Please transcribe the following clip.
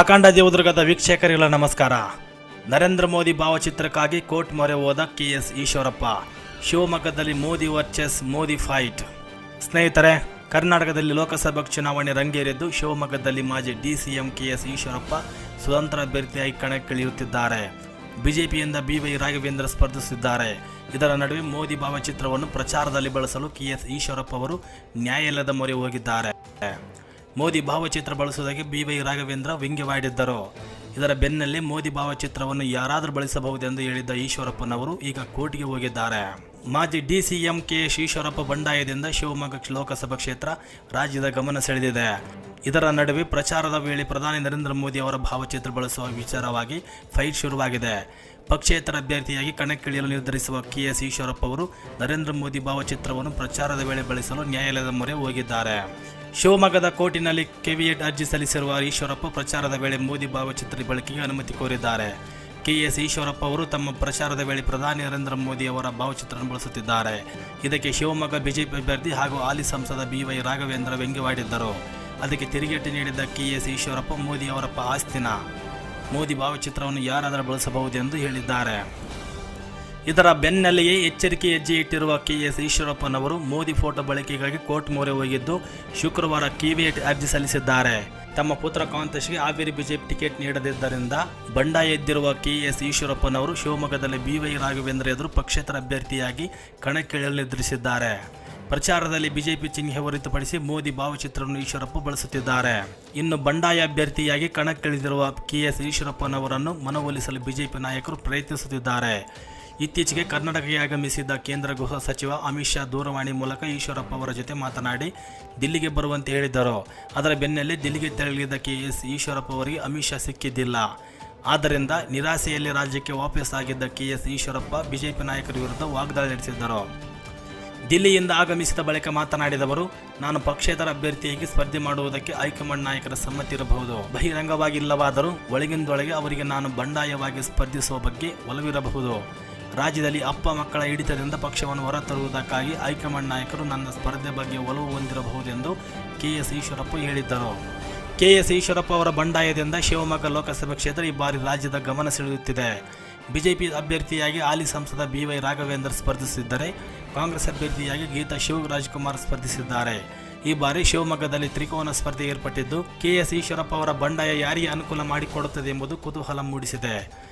ಅಖಂಡ ದೇವದುರ್ಗದ ವೀಕ್ಷಕರಿಗಳ ನಮಸ್ಕಾರ. ನರೇಂದ್ರ ಮೋದಿ ಭಾವಚಿತ್ರಕ್ಕಾಗಿ ಕೋರ್ಟ್ ಮೊರೆ ಹೋದ ಕೆ ಎಸ್ ಈಶ್ವರಪ್ಪ. ಶಿವಮೊಗ್ಗದಲ್ಲಿ ಮೋದಿ ವರ್ಚಸ್, ಮೋದಿ ಫೈಟ್. ಸ್ನೇಹಿತರೆ, ಕರ್ನಾಟಕದಲ್ಲಿ ಲೋಕಸಭಾ ಚುನಾವಣೆ ರಂಗೇರಿದ್ದು ಶಿವಮೊಗ್ಗದಲ್ಲಿ ಮಾಜಿ D C M K S Eshwarappa ಸ್ವತಂತ್ರ ಅಭ್ಯರ್ಥಿಯಾಗಿ ಕಣಕ್ಕಿಳಿಯುತ್ತಿದ್ದಾರೆ. ಬಿಜೆಪಿಯಿಂದ ಬಿ ವೈ ರಾಘವೇಂದ್ರ ಸ್ಪರ್ಧಿಸಿದ್ದಾರೆ. ಇದರ ನಡುವೆ ಮೋದಿ ಭಾವಚಿತ್ರವನ್ನು ಪ್ರಚಾರದಲ್ಲಿ ಬಳಸಲು ಕೆ ಎಸ್ ಈಶ್ವರಪ್ಪ ಅವರು ನ್ಯಾಯಾಲಯದ ಮೊರೆ ಹೋಗಿದ್ದಾರೆ. ಮೋದಿ ಭಾವಚಿತ್ರ ಬಳಸುವುದಾಗಿ ಬಿ ವೈ ರಾಘವೇಂದ್ರ ವ್ಯಂಗ್ಯವಾಡಿದ್ದರು. ಇದರ ಬೆನ್ನಲ್ಲೇ ಮೋದಿ ಭಾವಚಿತ್ರವನ್ನು ಯಾರಾದರೂ ಬಳಸಬಹುದೆಂದು ಹೇಳಿದ್ದ ಈಶ್ವರಪ್ಪನವರು ಈಗ ಕೋರ್ಟ್ಗೆ ಹೋಗಿದ್ದಾರೆ. ಮಾಜಿ ಡಿಸಿಎಂ ಕೆ ಎಸ್ ಈಶ್ವರಪ್ಪ ಬಂಡಾಯದಿಂದ ಶಿವಮೊಗ್ಗ ಲೋಕಸಭಾ ಕ್ಷೇತ್ರ ರಾಜ್ಯದ ಗಮನ ಸೆಳೆದಿದೆ. ಇದರ ನಡುವೆ ಪ್ರಚಾರದ ವೇಳೆ ಪ್ರಧಾನಿ ನರೇಂದ್ರ ಮೋದಿ ಅವರ ಭಾವಚಿತ್ರ ಬಳಸುವ ವಿಚಾರವಾಗಿ ಫೈಟ್ ಶುರುವಾಗಿದೆ. ಪಕ್ಷೇತರ ಅಭ್ಯರ್ಥಿಯಾಗಿ ಕಣಕ್ಕಿಳಿಯಲು ನಿರ್ಧರಿಸುವ ಕೆ ಎಸ್ ಈಶ್ವರಪ್ಪ ಅವರು ನರೇಂದ್ರ ಮೋದಿ ಭಾವಚಿತ್ರವನ್ನು ಪ್ರಚಾರದ ವೇಳೆ ಬಳಸಲು ನ್ಯಾಯಾಲಯದ ಮೊರೆ ಹೋಗಿದ್ದಾರೆ. ಶಿವಮೊಗ್ಗದ ಕೋರ್ಟಿನಲ್ಲಿ ಕೆವಿಯೆಟ್ ಅರ್ಜಿ ಸಲ್ಲಿಸಿರುವ ಈಶ್ವರಪ್ಪ ಪ್ರಚಾರದ ವೇಳೆ ಮೋದಿ ಭಾವಚಿತ್ರ ಬಳಕೆಗೆ ಅನುಮತಿ ಕೋರಿದ್ದಾರೆ. ಕೆಎಸ್ ಈಶ್ವರಪ್ಪ ಅವರು ತಮ್ಮ ಪ್ರಚಾರದ ವೇಳೆ ಪ್ರಧಾನಿ ನರೇಂದ್ರ ಮೋದಿ ಅವರ ಭಾವಚಿತ್ರವನ್ನು ಬಳಸುತ್ತಿದ್ದಾರೆ. ಇದಕ್ಕೆ ಶಿವಮೊಗ್ಗ ಬಿಜೆಪಿ ಅಭ್ಯರ್ಥಿ ಹಾಗೂ ಹಾಲಿ ಸಂಸದ ಬಿ ವೈ ರಾಘವೇಂದ್ರ ವ್ಯಂಗ್ಯವಾಡಿದ್ದರು. ಅದಕ್ಕೆ ತಿರುಗೇಟು ನೀಡಿದ್ದ ಕೆಎಸ್ ಈಶ್ವರಪ್ಪ ಮೋದಿ ಅವರ ಪ- ಆಸ್ತಿನ. ಮೋದಿ ಭಾವಚಿತ್ರವನ್ನು ಯಾರಾದರೂ ಬಳಸಬಹುದೆಂದು ಹೇಳಿದ್ದಾರೆ. ಇದರ ಬೆನ್ನಲ್ಲಿಯೇ ಎಚ್ಚರಿಕೆ ಹೆಜ್ಜೆ ಇಟ್ಟಿರುವ ಕೆ ಎಸ್ ಈಶ್ವರಪ್ಪನವರು ಮೋದಿ ಫೋಟೋ ಬಳಕೆಗಾಗಿ ಕೋರ್ಟ್ ಮೊರೆ ಹೋಗಿದ್ದು, ಶುಕ್ರವಾರ ಕಿವಿಯೇಟ್ ಅರ್ಜಿ ಸಲ್ಲಿಸಿದ್ದಾರೆ. ತಮ್ಮ ಪುತ್ರ ಕಾಂತೇಶ್ಗೆ ಹಾವೇರಿ ಬಿಜೆಪಿ ಟಿಕೆಟ್ ನೀಡದಿದ್ದರಿಂದ ಬಂಡಾಯ ಎದ್ದಿರುವ ಕೆ ಎಸ್ ಈಶ್ವರಪ್ಪನವರು ಶಿವಮೊಗ್ಗದಲ್ಲಿ ಬಿವೈ ರಾಘವೇಂದ್ರ ಎದುರು ಪಕ್ಷೇತರ ಅಭ್ಯರ್ಥಿಯಾಗಿ ಕಣಕ್ಕಿಳಿಯಲು ನಿರ್ಧರಿಸಿದ್ದಾರೆ. ಪ್ರಚಾರದಲ್ಲಿ ಬಿಜೆಪಿ ಚಿಹ್ನೆ ಹೊರತುಪಡಿಸಿ ಮೋದಿ ಭಾವಚಿತ್ರವನ್ನು ಈಶ್ವರಪ್ಪ ಬಳಸುತ್ತಿದ್ದಾರೆ. ಇನ್ನು ಬಂಡಾಯ ಅಭ್ಯರ್ಥಿಯಾಗಿ ಕಣಕ್ಕಿಳಿದಿರುವ ಕೆ ಎಸ್ ಈಶ್ವರಪ್ಪನವರನ್ನು ಮನವೊಲಿಸಲು ಬಿಜೆಪಿ ನಾಯಕರು ಪ್ರಯತ್ನಿಸುತ್ತಿದ್ದಾರೆ. ಇತ್ತೀಚೆಗೆ ಕರ್ನಾಟಕಕ್ಕೆ ಆಗಮಿಸಿದ್ದ ಕೇಂದ್ರ ಗೃಹ ಸಚಿವ ಅಮಿತ್ ಶಾ ದೂರವಾಣಿ ಮೂಲಕ ಈಶ್ವರಪ್ಪ ಅವರ ಜೊತೆ ಮಾತನಾಡಿ ದಿಲ್ಲಿಗೆ ಬರುವಂತೆ ಹೇಳಿದ್ದರು ಅದರ ಬೆನ್ನಲ್ಲೇ ದಿಲ್ಲಿಗೆ ತೆರಳಿದ ಕೆ ಎಸ್ ಈಶ್ವರಪ್ಪ ಅವರಿಗೆ ಅಮಿತ್ ಶಾ ಸಿಕ್ಕಿದ್ದಿಲ್ಲ. ಆದ್ದರಿಂದ ನಿರಾಸೆಯಲ್ಲಿ ರಾಜ್ಯಕ್ಕೆ ವಾಪಸ್ ಆಗಿದ್ದ ಕೆ ಎಸ್ ಈಶ್ವರಪ್ಪ ಬಿಜೆಪಿ ನಾಯಕರ ವಿರುದ್ಧ ವಾಗ್ದಾಳಿ ನಡೆಸಿದ್ದರು. ದಿಲ್ಲಿಯಿಂದ ಆಗಮಿಸಿದ ಬಳಿಕ ಮಾತನಾಡಿದವರು ನಾನು ಪಕ್ಷೇತರ ಅಭ್ಯರ್ಥಿಯಾಗಿ ಸ್ಪರ್ಧೆ ಮಾಡುವುದಕ್ಕೆ ಹೈಕಮಾಂಡ್ ನಾಯಕರ ಸಮ್ಮತಿ ಇರಬಹುದು. ಬಹಿರಂಗವಾಗಿಲ್ಲವಾದರೂ ಒಳಗಿಂದೊಳಗೆ ಅವರಿಗೆ ನಾನು ಬಂಡಾಯವಾಗಿ ಸ್ಪರ್ಧಿಸುವ ಬಗ್ಗೆ ಒಲವಿರಬಹುದು. ರಾಜ್ಯದಲ್ಲಿ ಅಪ್ಪ ಮಕ್ಕಳ ಹಿಡಿತದಿಂದ ಪಕ್ಷವನ್ನು ಹೊರತರುವುದಕ್ಕಾಗಿ ಹೈಕಮಾಂಡ್ ನಾಯಕರು ನನ್ನ ಸ್ಪರ್ಧೆ ಬಗ್ಗೆ ಒಲವು ಹೊಂದಿರಬಹುದೆಂದು ಕೆ ಎಸ್ ಈಶ್ವರಪ್ಪ ಹೇಳಿದ್ದರು. ಕೆ ಎಸ್ ಈಶ್ವರಪ್ಪ ಅವರ ಬಂಡಾಯದಿಂದ ಶಿವಮೊಗ್ಗ ಲೋಕಸಭಾ ಕ್ಷೇತ್ರ ಈ ಬಾರಿ ರಾಜ್ಯದ ಗಮನ ಸೆಳೆಯುತ್ತಿದೆ. ಬಿಜೆಪಿ ಅಭ್ಯರ್ಥಿಯಾಗಿ ಹಾಲಿ ಸಂಸದ ಬಿ ವೈ ರಾಘವೇಂದ್ರ ಸ್ಪರ್ಧಿಸಿದ್ದರೆ ಕಾಂಗ್ರೆಸ್ ಅಭ್ಯರ್ಥಿಯಾಗಿ ಗೀತಾ ಶಿವರಾಜ್ಕುಮಾರ್ ಸ್ಪರ್ಧಿಸಿದ್ದಾರೆ. ಈ ಬಾರಿ ಶಿವಮೊಗ್ಗದಲ್ಲಿ ತ್ರಿಕೋನ ಸ್ಪರ್ಧೆ ಏರ್ಪಟ್ಟಿದ್ದು ಕೆಎಸ್ ಈಶ್ವರಪ್ಪ ಅವರ ಬಂಡಾಯ ಯಾರಿಗೆ ಅನುಕೂಲ ಮಾಡಿಕೊಡುತ್ತದೆ ಎಂಬುದು ಕುತೂಹಲ ಮೂಡಿಸಿದೆ.